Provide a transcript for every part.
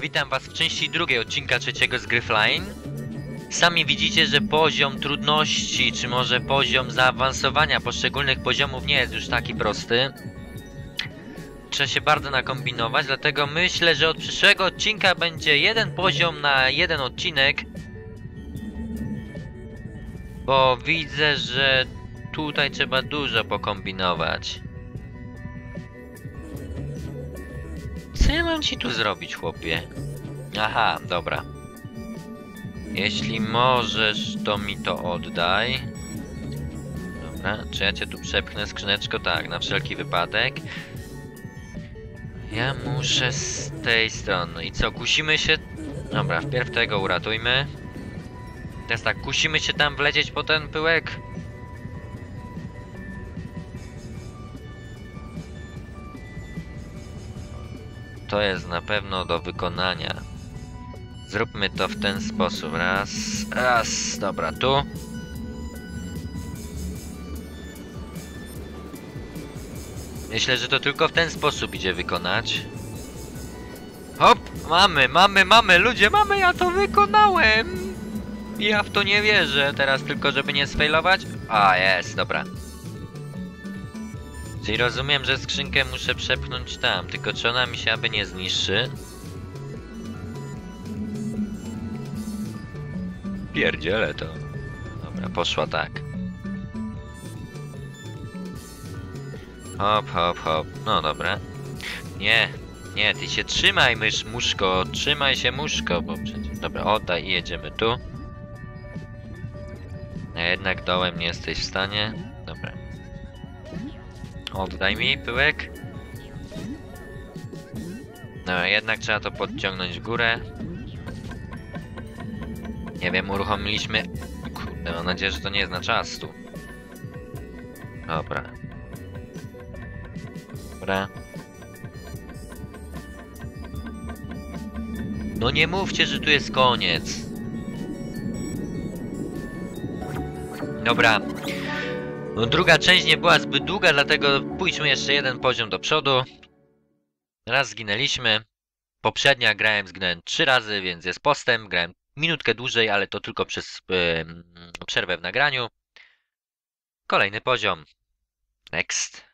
Witam was w części drugiej odcinka trzeciego z gry Flying. Sami widzicie, że poziom trudności, czy może poziom zaawansowania poszczególnych poziomów nie jest już taki prosty. Trzeba się bardzo nakombinować, dlatego myślę, że od przyszłego odcinka będzie jeden poziom na jeden odcinek. Bo widzę, że tutaj trzeba dużo pokombinować. Co ja mam ci tu zrobić, chłopie? Aha, dobra. Jeśli możesz, to mi to oddaj. Dobra, czy ja cię tu przepchnę skrzyneczko? Tak, na wszelki wypadek. Ja muszę z tej strony. I co, kusimy się? Dobra, wpierw tego uratujmy. Teraz tak, kusimy się tam wlecieć po ten pyłek? To jest na pewno do wykonania. Zróbmy to w ten sposób. Raz, raz. Dobra, tu. Myślę, że to tylko w ten sposób idzie wykonać. Hop! Mamy, mamy, mamy, ludzie, mamy, ja to wykonałem! Ja w to nie wierzę, teraz tylko żeby nie sfailować. A, jest, dobra. Czyli rozumiem, że skrzynkę muszę przepchnąć tam, tylko czy ona mi się aby nie zniszczy? Pierdzielę to. Dobra, poszła tak. Hop, hop, hop. No dobra. Nie, nie, ty się trzymaj, mysz, muszko. Trzymaj się, muszko, bo przecież... Dobra, oddaj i jedziemy tu. A jednak dołem nie jesteś w stanie. Oddaj mi pyłek. No, jednak trzeba to podciągnąć w górę. Nie wiem, uruchomiliśmy... Kurde, mam nadzieję, że to nie jest na czas tu. Dobra. Dobra. No nie mówcie, że tu jest koniec. Dobra. No druga część nie była zbyt długa, dlatego pójdźmy jeszcze jeden poziom do przodu. Raz zginęliśmy. Poprzednia grałem, zginąłem trzy razy, więc jest postęp. Grałem minutkę dłużej, ale to tylko przez yy, przerwę w nagraniu. Kolejny poziom. Next.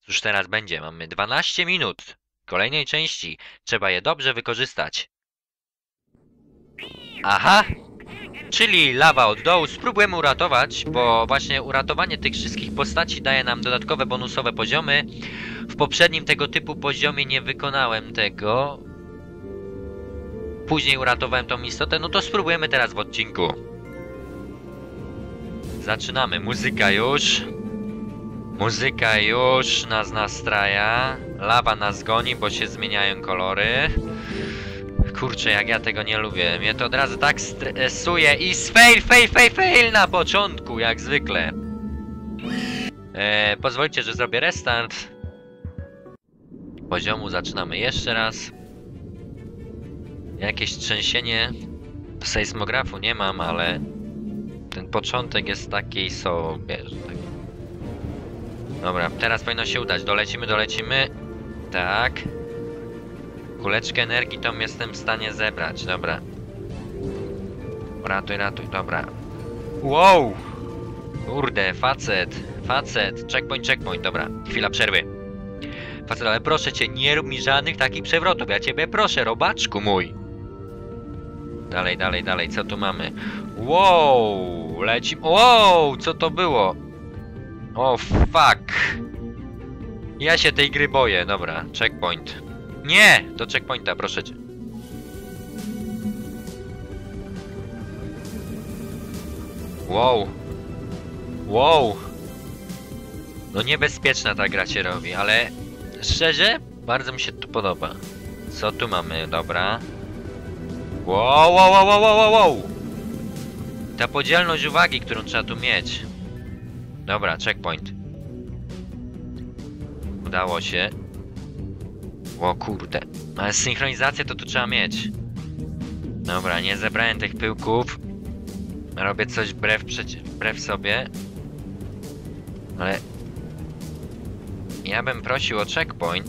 Cóż teraz będzie? Mamy 12 minut kolejnej części. Trzeba je dobrze wykorzystać. Aha! Czyli lawa od dołu. Spróbujemy uratować, bo właśnie uratowanie tych wszystkich postaci daje nam dodatkowe bonusowe poziomy. W poprzednim tego typu poziomie nie wykonałem tego. Później uratowałem tą istotę, no to spróbujemy teraz w odcinku. Zaczynamy. Muzyka już. Muzyka już nas nastraja. Lawa nas goni, bo się zmieniają kolory. Kurczę, jak ja tego nie lubię. Mnie to od razu tak stresuje i fail, fail, fail, fail na początku, jak zwykle. E, pozwólcie, że zrobię restart. Poziomu zaczynamy jeszcze raz. Jakieś trzęsienie sejsmografu nie mam, ale ten początek jest taki sobie, że tak. Dobra, teraz powinno się udać. Dolecimy, dolecimy. Tak. Kuleczkę energii tą jestem w stanie zebrać, dobra. Ratuj, ratuj, dobra. Wow! Kurde, facet, facet. Checkpoint, checkpoint, dobra. Chwila przerwy. Facet, ale proszę cię, nie rób mi żadnych takich przewrotów. Ja ciebie proszę, robaczku mój. Dalej, dalej, dalej, co tu mamy? Wow, leci... Wow, co to było? O, fuck. Ja się tej gry boję, dobra, checkpoint. Nie! Do checkpointa, proszę cię. Wow. Wow. No niebezpieczna ta gra się robi, ale szczerze, bardzo mi się tu podoba. Co tu mamy? Dobra. Wow, wow, wow, wow, wow, wow. Ta podzielność uwagi, którą trzeba tu mieć. Dobra, checkpoint. Udało się. O kurde. Ale synchronizację to tu trzeba mieć. Dobra, nie zebrałem tych pyłków. Robię coś wbrew, wbrew sobie. Ale... Ja bym prosił o checkpoint.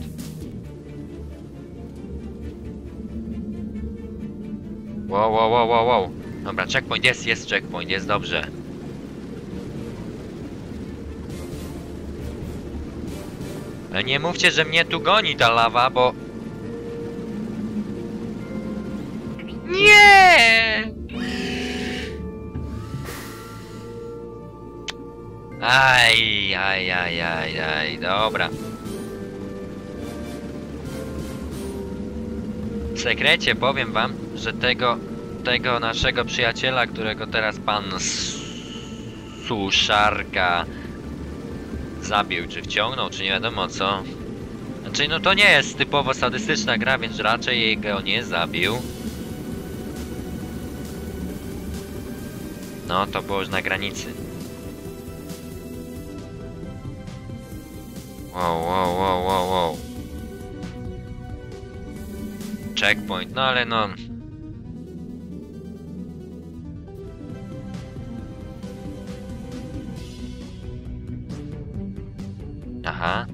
Wow, wow, wow, wow, wow. Dobra, checkpoint jest, jest checkpoint, jest dobrze. Ale nie mówcie, że mnie tu goni ta lawa, bo... Nie! Aj, aj, aj, aj, aj, dobra. W sekrecie powiem wam, że tego, tego naszego przyjaciela, którego teraz pan Suszarka zabił, czy wciągnął, czy nie wiadomo co. Znaczy, no to nie jest typowo sadystyczna gra, więc raczej go nie zabił. No, to było już na granicy. Wow, wow, wow, wow, wow. Checkpoint, no ale no... Aha.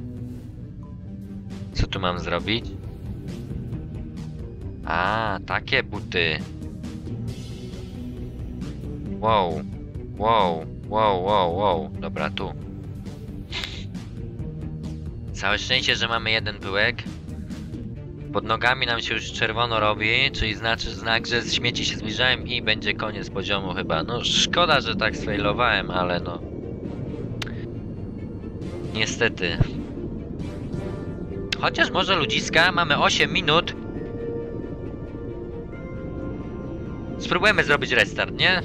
Co tu mam zrobić? A, takie buty. Wow, wow, wow, wow, wow. Dobra, tu. Całe szczęście, że mamy jeden pyłek. Pod nogami nam się już czerwono robi, czyli znaczy znak, że śmieci się zbliżają i będzie koniec poziomu chyba. No szkoda, że tak sfailowałem, ale no. Niestety. Chociaż może ludziska, mamy 8 minut. Spróbujemy zrobić restart, nie?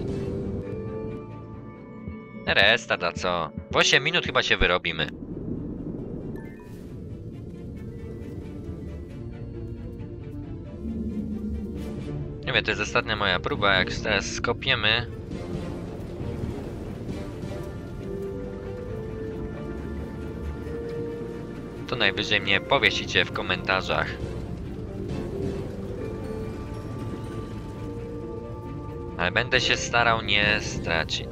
Restart, a co? W 8 minut chyba się wyrobimy. Nie wiem, to jest ostatnia moja próba, jak teraz skopiemy. To najwyżej mnie powiesicie w komentarzach. Ale będę się starał nie stracić.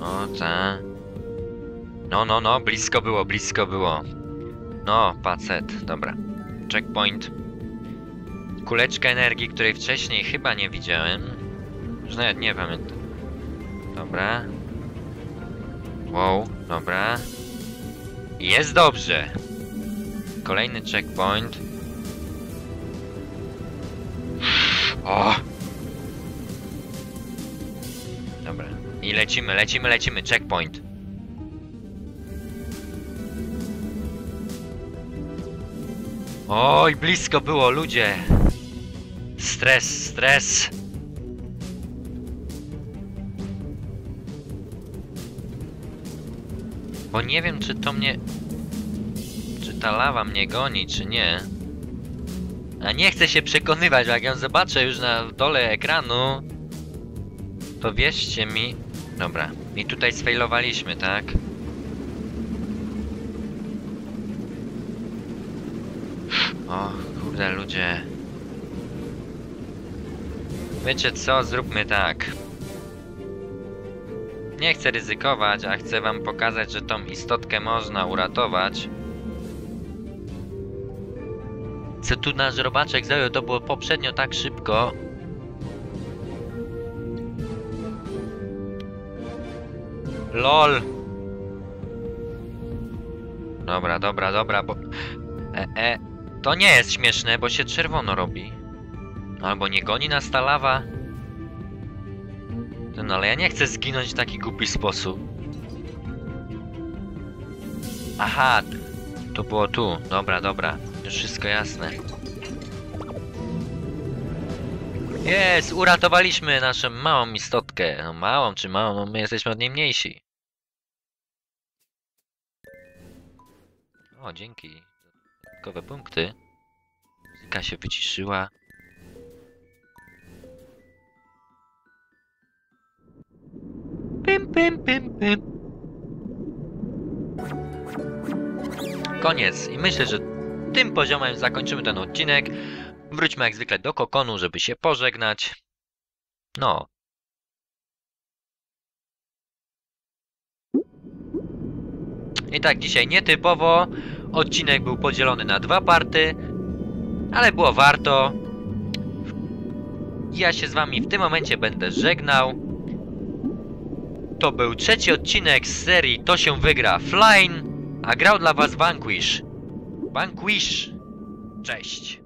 O ta. No, no, no, blisko było, blisko było. No, pacet, dobra. Checkpoint. Kuleczka energii, której wcześniej chyba nie widziałem. Już nawet nie pamiętam. Dobra. Wow, dobra. Jest dobrze. Kolejny checkpoint. O! Dobra. I lecimy, lecimy, lecimy. Checkpoint. Oj, blisko było, ludzie. Stres, stres. Bo nie wiem, czy to mnie... Czy ta lawa mnie goni, czy nie. A nie chcę się przekonywać, jak ją zobaczę już na dole ekranu, to wierzcie mi... Dobra, i tutaj sfailowaliśmy, tak? O, kurde ludzie. Wiecie co, zróbmy tak. Nie chcę ryzykować, a chcę wam pokazać, że tą istotkę można uratować. Co tu nasz robaczek zajął, to było poprzednio tak szybko. LOL! Dobra, dobra, dobra, bo... E, e, to nie jest śmieszne, bo się czerwono robi. Albo nie goni nas ta lawa. No ale ja nie chcę zginąć w taki głupi sposób. Aha, to było tu. Dobra, dobra. Już wszystko jasne. Jest, uratowaliśmy naszą małą istotkę. No małą czy małą, no my jesteśmy od niej mniejsi. O, dzięki. Dodatkowe punkty. Muzyka się wyciszyła. Pym, pym, pym, pym. Koniec. I myślę, że tym poziomem zakończymy ten odcinek. Wróćmy jak zwykle do kokonu, żeby się pożegnać. No. I tak dzisiaj nietypowo. Odcinek był podzielony na dwa party. ale było warto. Ja się z wami w tym momencie będę żegnał. To był trzeci odcinek z serii To się wygra Flying, a grał dla was Vanquish. Vanquish. Cześć.